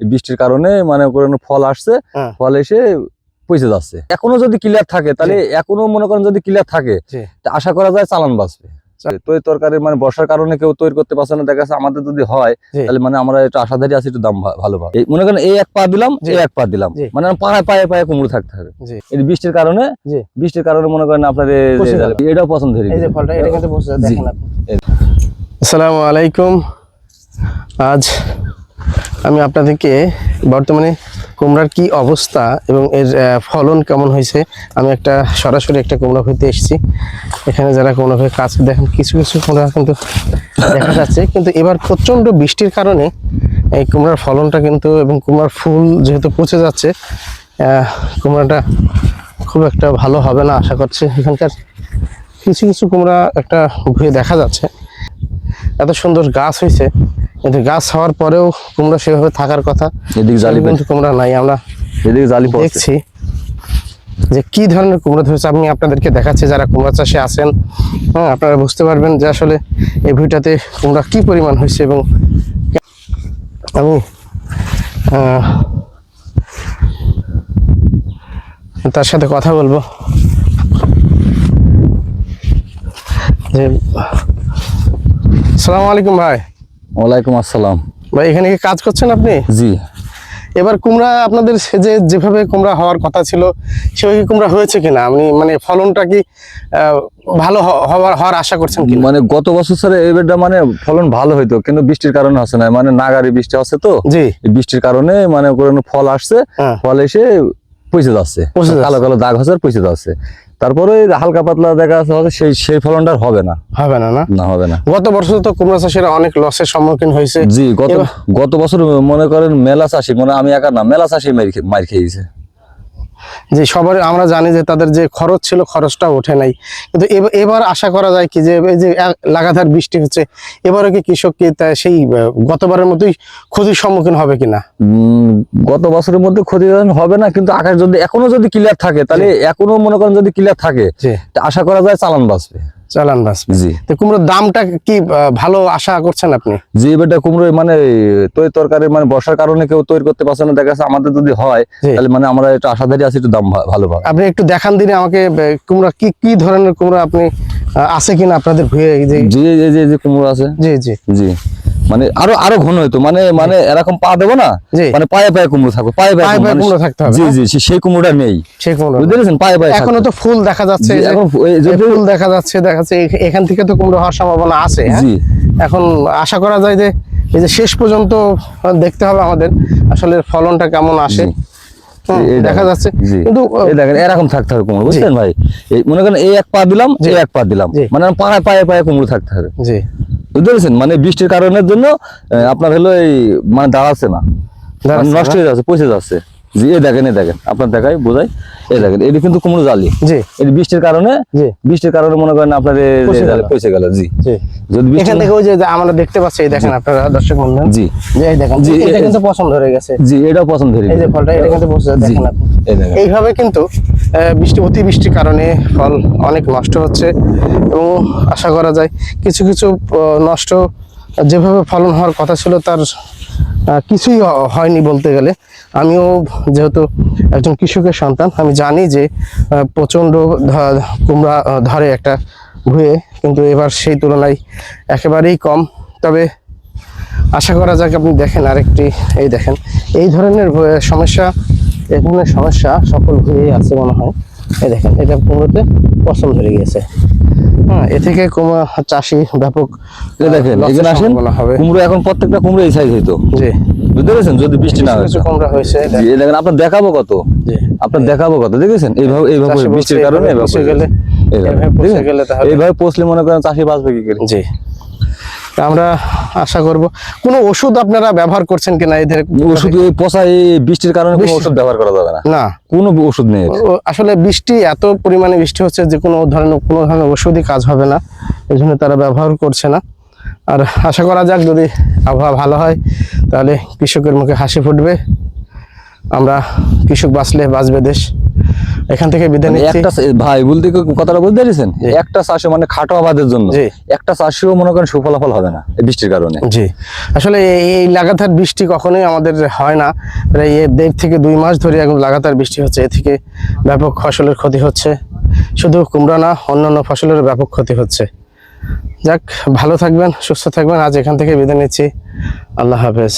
বৃষ্টির কারণে মানে কোনো ফল আসছে হ্যাঁ। ফল এসে পচে যাচ্ছে। এখনও যদি ক্লিয়ার থাকে তাহলে এখনও মনে করেন যদি ক্লিয়ার থাকে আশা করা যায় চালান বাঁচবে। তৈরি তরকারি মানে বর্ষার কারণে কেউ তৈরি করতে পারছে না দেখা যাচ্ছে আমাদের যদি হয় তাহলে মানে আমরা একটু আশাধারী আছি একটু দাম ভালো পাবো মনে করেন এই এক পা দিলাম। এই এক পা দিলাম। মানে পায়ে পায়ে পায়ে কুমড়ো থাকতে হবে। বৃষ্টির কারণে বৃষ্টির কারণে মনে করেন আপনার। এটাও পছন্দ হয়ে আসসালামু আলাইকুম। আজ আমি আপনাদেরকে বর্তমানে কুমড়ার কি অবস্থা এবং এর ফলন কেমন হয়েছে, আমি একটা, সরাসরি একটা কুমড়া হইতে এসেছি। এখানে যারা কুমড়া হয়ে কাজ দেখেন, কিছু কিছু কুমড়া কিন্তু দেখা যাচ্ছে। কিন্তু এবার প্রচণ্ড বৃষ্টির কারণে এই কুমড়ার ফলনটা কিন্তু এবং কুমড়ার ফুল যেহেতু পচে যাচ্ছে কুমড়াটা খুব একটা ভালো হবে না আশা করছি এখানকার কিছু কিছু কুমড়া একটা ভুয়ে দেখা যাচ্ছে। এত সুন্দর গাছ হয়েছে। কিন্তু গাছ হওয়ার পরেও কুমড়া সেভাবে থাকার কথা এদিকে জালি কিন্তু কুমড়া নাই আমরা এদিকে জালি পড়ছে। দেখছি যে কি ধরনের কুমড়া ধরেছে। আমি আপনাদেরকে দেখাচ্ছি যারা কুমড়া চাষে আছেন হ্যাঁ আপনারা বুঝতে পারবেন যে আসলে এই ভুঁইটাতে কুমড়া কি পরিমাণ হয়েছে এবং আমি তার সাথে কথা বলব। যে সালাম আলাইকুম ভাই। ওয়ালাইকুম আসসালাম। ভাই এখানে কি কাজ করছেন আপনি? জি। এবার কুমড়া আপনাদের সে যে যেভাবে কুমড়া হওয়ার কথা ছিল সেভাবে কি কুমড়া হয়েছে কিনা? আপনি মানে ফলনটা কি ভালো হওয়ার হওয়ার আশা করছেন কিনা? মানে গত বছর স্যার এবারটা মানে ফলন ভালো হইতো কিন্তু বৃষ্টির কারণে হচ্ছে না। মানে নাগারি বৃষ্টি আছে তো। জি। বৃষ্টির কারণে মানে কোনো ফল আসছে হ্যাঁ। ফল এসে পচে যাচ্ছে। কালো কালো দাগ হচ্ছে পচে যাচ্ছে। তারপরে হালকা পাতলা দেখা যাচ্ছে সেই সেই ফলনটা হবে না। হবে না না? না হবে না। গত বছর তো কুমড়া চাষের অনেক লসের সম্মুখীন হয়েছে। জি গত গত বছর মনে করেন মেলা চাষি মানে আমি একা না মেলা চাষি মার খেয়েছে। যে সবার আমরা জানি যে তাদের যে খরচ ছিল খরচটা ওঠে নাই। কিন্তু এবার আশা করা যায় কি যে এই যে লাগাতার বৃষ্টি হচ্ছে এবারও কি কৃষক কি সেই গতবারের মতোই ক্ষতির সম্মুখীন হবে কিনা? উম, গত বছরের মধ্যে ক্ষতি হবে না কিন্তু আকাশ যদি এখনও যদি ক্লিয়ার থাকে তাহলে এখনও মনে করেন যদি ক্লিয়ার থাকে আশা করা যায় চালান বাঁচবে। চালান বাঁচবে জি। তো কুমড়োর দামটা কি ভালো আশা করছেন আপনি? জি বেটা কুমড়ো মানে তৈরি তরকারি মানে বর্ষার কারণে কেউ তৈরি করতে পারছে না। দেখা যাচ্ছে আমাদের যদি হয় তাহলে মানে আমরা একটু আশাধারী আছি একটু দাম ভালো পাবো আপনি একটু দেখান দিনে আমাকে কুমড়ো কি কি ধরনের কুমড়ো আপনি আছে কিনা আপনাদের ভুয়ে জি জি যে কুমড়ো আছে। জি জি। জি। মানে আরও আরও ঘন হইতো মানে মানে এরকম পা দেবো না মানে পায়ে পায়ে কুমড়ো থাকবে পায়ে পায়ে কুমড়ো থাকতে হবে জি হ্যাঁ? জি সেই কুমড়োটা নেই। সেই কুমড়ো বুঝতে পায়ে পায়ে এখনও তো ফুল দেখা যাচ্ছে জি, এখন ফুল দেখা যাচ্ছে দেখা যাচ্ছে এখান থেকে তো কুমড়ো হওয়ার সম্ভাবনা আছে হ্যাঁ? জি। এখন আশা করা যায় যে এই যে শেষ পর্যন্ত দেখতে হবে আমাদের আসলে ফলনটা কেমন আসে। দেখা যাচ্ছে। কিন্তু দেখেন এরকম থাকতে হবে কুমড়ো বুঝলেন ভাই? মনে করেন এই এক পা দিলাম জি। এই এক পা দিলাম। মানে পায়ে পায়ে পায়ে কুমড়ো থাকতে হবে। জি। বুঝতে পেরেছেন? মানে বৃষ্টির কারণের জন্য আপনার হলো এই মানে দাঁড়াচ্ছে না। মানে নষ্ট হয়ে যাচ্ছে পচে যাচ্ছে। জি এই দেখেন এই দেখেন। আপনার দেখাই বোঝাই। এই দেখেন এটা কিন্তু কুমড়ো জালি। জি। এই বৃষ্টির কারণে জি। বৃষ্টির কারণে মনে করেন আপনার পচে গেল। পচে জি। জি। যদি এখান থেকে ওই যে আমরা দেখতে পাচ্ছি এই দেখেন আপনারা দর্শক বন্ধু। জি। এই দেখেন জি, এটা কিন্তু পছন্দ হয়ে গেছে। জি এটাও পছন্দ হয়ে গেছে এই যে ফলটা এটা কিন্তু জি, দেখেন আপনি। এইভাবে কিন্তু বৃষ্টি অতিবৃষ্টির কারণে ফল অনেক নষ্ট হচ্ছে এবং আশা করা যায় কিছু কিছু নষ্ট যেভাবে ফলন হওয়ার কথা ছিল তার কিছুই হয়নি বলতে গেলে। আমিও যেহেতু একজন কৃষকের সন্তান, আমি জানি যে প্রচণ্ড কুমড়া ধরে একটা ভুয়ে, কিন্তু এবার সেই তুলনায় একেবারেই কম। তবে আশা করা যাক আপনি দেখেন আরেকটি, এই দেখেন, এই ধরনের সমস্যা এই ধরনের সমস্যা সকল ভুঁয়ে আছে মনে হয়। এই দেখেন এটা কুমড়োতে পছন্দ ধরে গিয়েছে। হ্যাঁ এ থেকে কুমড়া চাষি ব্যাপক দেখেন এখানে আসেন কুমড়ো এখন প্রত্যেকটা কুমড়ো এই সাইজ হইতো। জি। বুঝতে পেরেছেন? যদি বৃষ্টি না হয়। কুমড়া হয়েছে এই দেখেন। আপনার দেখাবো কত? জি। আপনার দেখাবো কত দেখেছেন? এইভাবে এইভাবে বৃষ্টির কারণে এইভাবে পচলে মনে করেন চাষি বাঁচবে কি করে? জি। আমরা আশা করব কোনো ওষুধ আপনারা ব্যবহার করছেন কিনা এদের ওষুধ এই পচা এই বৃষ্টির কারণে কোনো ওষুধ ব্যবহার করা যাবে না। না। কোনো ওষুধ নেই আসলে বৃষ্টি এত পরিমাণে বৃষ্টি হচ্ছে যে কোনো ধরনের কোনো ধরনের ওষুধই কাজ হবে না। এই জন্য তারা ব্যবহার করছে না। আর আশা করা যাক যদি আবহাওয়া ভালো হয় তাহলে কৃষকের মুখে হাসি ফুটবে। আমরা কৃষক বাঁচলে বাঁচবে দেশ। এখান থেকে বিদায় মানে নিচ্ছি। একটা ভাই বলতে কথাটা বুঝতে পেরেছেন? একটা চাষে মানে খাটো আবাদের জন্য। একটা চাষিও মনে করেন সুফলাফল হবে না এই বৃষ্টির কারণে। জি। আসলে এই লাগাতার বৃষ্টি কখনোই আমাদের হয় না। প্রায় দেড় থেকে দুই মাস ধরে এখন লাগাতার বৃষ্টি হচ্ছে। এ থেকে ব্যাপক ফসলের ক্ষতি হচ্ছে। শুধু কুমড়া না অন্যান্য ফসলের ব্যাপক ক্ষতি হচ্ছে। যাক ভালো থাকবেন সুস্থ থাকবেন। আজ এখান থেকে বিদায় নিচ্ছি। আল্লাহ হাফেজ।